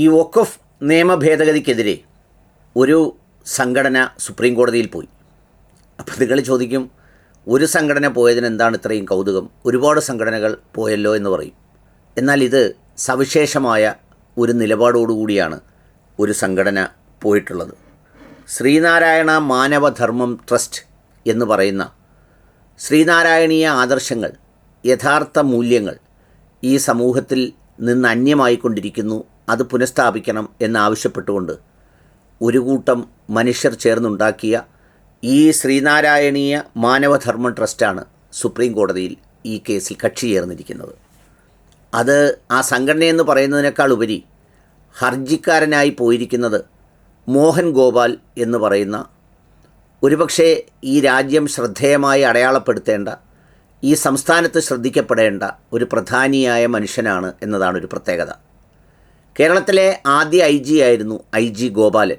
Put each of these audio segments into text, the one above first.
ഈ വഖഫ് നിയമ ഭേദഗതിക്കെതിരെ ഒരു സംഘടന സുപ്രീം കോടതിയിൽ പോയി. അപ്പോൾ നിങ്ങൾ ചോദിക്കും ഒരു സംഘടന പോയതിന് എന്താണ് ഇത്രയും കൗതുകം? ഒരുപാട് സംഘടനകൾ പോയല്ലോ എന്ന് പറയും. എന്നാൽ ഇത് സവിശേഷമായ ഒരു നിലപാടോടുകൂടിയാണ് ഒരു സംഘടന പോയിട്ടുള്ളത്. ശ്രീനാരായണ മാനവധർമ്മം ട്രസ്റ്റ് എന്ന് പറയുന്ന ശ്രീനാരായണീയ ആദർശങ്ങൾ യഥാർത്ഥ മൂല്യങ്ങൾ ഈ സമൂഹത്തിൽ നിന്ന് അന്യമായിക്കൊണ്ടിരിക്കുന്നു അത് പുനഃസ്ഥാപിക്കണം എന്നാവശ്യപ്പെട്ടുകൊണ്ട് ഒരു കൂട്ടം മനുഷ്യർ ചേർന്നുണ്ടാക്കിയ ഈ ശ്രീനാരായണീയ മാനവധർമ്മ ട്രസ്റ്റാണ് സുപ്രീം കോടതിയിൽ ഈ കേസിൽ കക്ഷി ചേർന്നിരിക്കുന്നത്. അത് ആ സംഘടനയെന്ന് പറയുന്നതിനേക്കാൾ ഉപരി ഹർജിക്കാരനായി പോയിരിക്കുന്നത് മോഹൻ ഗോപാൽ എന്ന് പറയുന്ന ഒരുപക്ഷെ ഈ രാജ്യം ശ്രദ്ധേയമായി അടയാളപ്പെടുത്തേണ്ട ഈ സംസ്ഥാനത്ത് ശ്രദ്ധിക്കപ്പെടേണ്ട ഒരു പ്രധാനിയായ മനുഷ്യനാണ് എന്നതാണ് ഒരു പ്രത്യേകത. കേരളത്തിലെ ആദ്യ ഐ ജി ആയിരുന്നു ഐ ജി ഗോപാലൻ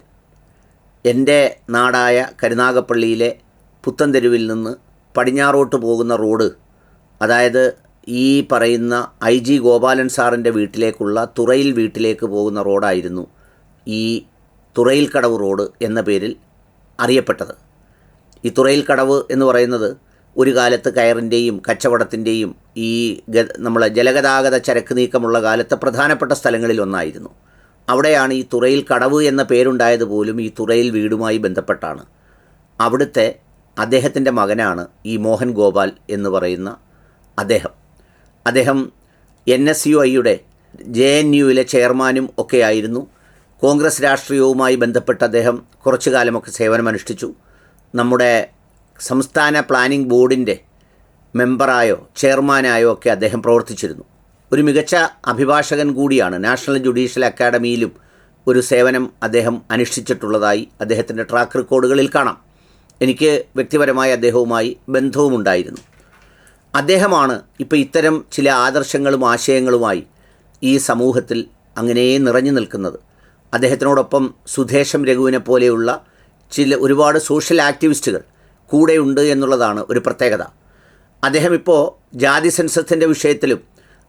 എന്റെ നാടായ കരുനാഗപ്പള്ളിയിലെ പുത്തൻതെരുവിൽ നിന്ന് പടിഞ്ഞാറോട്ട് പോകുന്ന റോഡ് അതായത് ഈ പറയുന്ന ഐ ജി ഗോപാലൻ സാറിന്റെ വീട്ടിലേക്കുള്ള തുറയിൽ വീട്ടിലേക്ക് പോകുന്ന റോഡായിരുന്നു ഈ തുറയിൽ കടവ് റോഡ് എന്ന പേരിൽ അറിയപ്പെട്ടത്. ഈ തുറയിൽ കടവ് എന്ന് പറയുന്നത് ഒരു കാലത്ത് കയറിന്റെയും കച്ചവടത്തിന്റെയും ഈ നമ്മളെ ജലഗതാഗത ചരക്ക് നീക്കമുള്ള കാലത്തെ പ്രധാനപ്പെട്ട സ്ഥലങ്ങളിൽ ഒന്നായിരുന്നു. അവിടെയാണ് ഈ തുറയിൽ കടവ് എന്ന പേരുണ്ടായത് പോലും ഈ തുറയിൽ വീടുമായി ബന്ധപ്പെട്ടാണ്. അവിടുത്തെ അദ്ദേഹത്തിന്റെ മകനാണ് ഈ മോഹൻ ഗോപാൽ എന്ന് പറയുന്ന അദ്ദേഹം. അദ്ദേഹം എൻ എസ് യു ഐയുടെ ജെ എൻ യുവിലെ ചെയർമാനും ഒക്കെ ആയിരുന്നു കോൺഗ്രസ് രാഷ്ട്രീയവുമായി ബന്ധപ്പെട്ട് അദ്ദേഹം കുറച്ചു കാലമൊക്കെ സേവനമനുഷ്ഠിച്ചു. നമ്മുടെ സംസ്ഥാന പ്ലാനിംഗ് ബോർഡിന്റെ മെമ്പറായോ ചെയർമാനായോ ഒക്കെ അദ്ദേഹം പ്രവർത്തിച്ചിരുന്നു. ഒരു മികച്ച അഭിഭാഷകൻ കൂടിയാണ് നാഷണൽ ജുഡീഷ്യൽ അക്കാഡമിയിലും ഒരു സേവനം അദ്ദേഹം അനുഷ്ഠിച്ചിട്ടുള്ളതായി അദ്ദേഹത്തിന്റെ ട്രാക്ക് റെക്കോർഡുകളിൽ കാണാം. എനിക്ക് വ്യക്തിപരമായി അദ്ദേഹവുമായി ബന്ധവുമുണ്ടായിരുന്നു. അദ്ദേഹമാണ് ഇപ്പോൾ ഇത്തരം ചില ആദർശങ്ങളും ആശയങ്ങളുമായി ഈ സമൂഹത്തിൽ അങ്ങനെ നിറഞ്ഞു നിൽക്കുന്നത്. അദ്ദേഹത്തിനോടൊപ്പം സുധേശം രഘുവിനെ പോലെയുള്ള ചില ഒരുപാട് സോഷ്യൽ ആക്ടിവിസ്റ്റുകൾ കൂടെയുണ്ട് എന്നുള്ളതാണ് ഒരു പ്രത്യേകത. അദ്ദേഹം ഇപ്പോൾ ജാതി സെൻസസിന്റെ വിഷയത്തിലും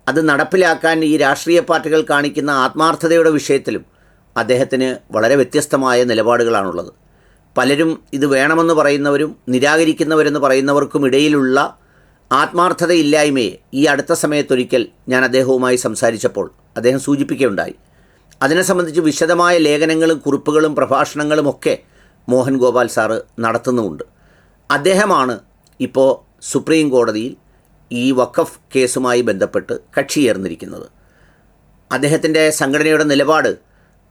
അത് നടപ്പിലാക്കാൻ ഈ രാഷ്ട്രീയ പാർട്ടികൾ കാണിക്കുന്ന ആത്മാർത്ഥതയുടെ വിഷയത്തിലും അദ്ദേഹത്തിന് വളരെ വ്യത്യസ്തമായ നിലപാടുകളാണുള്ളത്. പലരും ഇത് വേണമെന്ന് പറയുന്നവരും നിരാകരിക്കുന്നവരെന്ന് പറയുന്നവർക്കും ഇടയിലുള്ള ആത്മാർത്ഥതയില്ലായ്മയെ ഈ അടുത്ത സമയത്തൊരിക്കൽ ഞാൻ അദ്ദേഹവുമായി സംസാരിച്ചപ്പോൾ അദ്ദേഹം സൂചിപ്പിക്കുകയുണ്ടായി. അതിനെ സംബന്ധിച്ച് വിശദമായ ലേഖനങ്ങളും കുറിപ്പുകളും പ്രഭാഷണങ്ങളും ഒക്കെ മോഹൻ ഗോപാൽ സാറ് നടത്തുന്നുമുണ്ട്. അദ്ദേഹമാണ് ഇപ്പോൾ സുപ്രീം കോടതിയിൽ ഈ വഖഫ് കേസുമായി ബന്ധപ്പെട്ട് കക്ഷി ചേർന്നിരിക്കുന്നത്. അദ്ദേഹത്തിന്റെ സംഘടനയുടെ നിലപാട്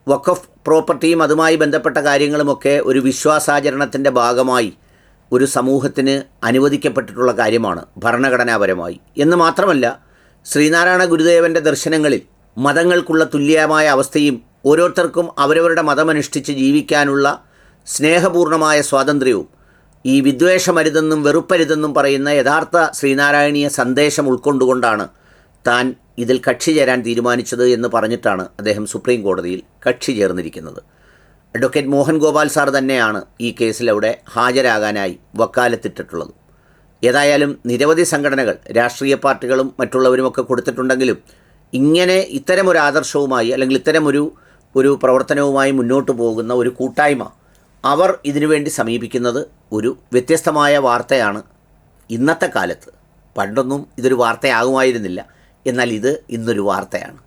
വഖഫ് പ്രോപ്പർട്ടിയും അതുമായി ബന്ധപ്പെട്ട കാര്യങ്ങളുമൊക്കെ ഒരു വിശ്വാസാചരണത്തിന്റെ ഭാഗമായി ഒരു സമൂഹത്തിന് അനുവദിക്കപ്പെട്ടിട്ടുള്ള കാര്യമാണ് ഭരണഘടനാപരമായി. എന്ന് മാത്രമല്ല ശ്രീനാരായണ ഗുരുദേവന്റെ ദർശനങ്ങളിൽ മതങ്ങൾക്കുള്ള തുല്യമായ അവസ്ഥയും ഓരോരുത്തർക്കും അവരവരുടെ മതമനുഷ്ഠിച്ച് ജീവിക്കാനുള്ള സ്നേഹപൂർണമായ സ്വാതന്ത്ര്യവും ഈ വിദ്വേഷമരുതെന്നും വെറുപ്പരുതെന്നും പറയുന്ന യഥാർത്ഥ ശ്രീനാരായണീയ സന്ദേശം ഉൾക്കൊണ്ടുകൊണ്ടാണ് താൻ ഇതിൽ കക്ഷി ചേരാൻ തീരുമാനിച്ചത് എന്ന് പറഞ്ഞിട്ടാണ് അദ്ദേഹം സുപ്രീം കോടതിയിൽ കക്ഷി ചേർന്നിരിക്കുന്നത്. അഡ്വക്കേറ്റ് മോഹൻ ഗോപാൽ സാർ തന്നെയാണ് ഈ കേസിലവിടെ ഹാജരാകാനായി വക്കാലത്തിട്ടിട്ടുള്ളത്. ഏതായാലും നിരവധി സംഘടനകൾ രാഷ്ട്രീയ പാർട്ടികളും മറ്റുള്ളവരുമൊക്കെ കൊടുത്തിട്ടുണ്ടെങ്കിലും ഇങ്ങനെ ഇത്തരമൊരു ആദർശവുമായി അല്ലെങ്കിൽ ഇത്തരമൊരു ഒരു പ്രവർത്തനവുമായി മുന്നോട്ട് പോകുന്ന ഒരു കൂട്ടായ്മ അവർ ഇതിനുവേണ്ടി സമീപിക്കുന്നത് ഒരു വ്യത്യസ്തമായ വാർത്തയാണ് ഇന്നത്തെ കാലത്ത്. പണ്ടൊന്നും ഇതൊരു വാർത്തയാകുമായിരുന്നില്ല. എന്നാൽ ഇത് ഇന്നൊരു വാർത്തയാണ്.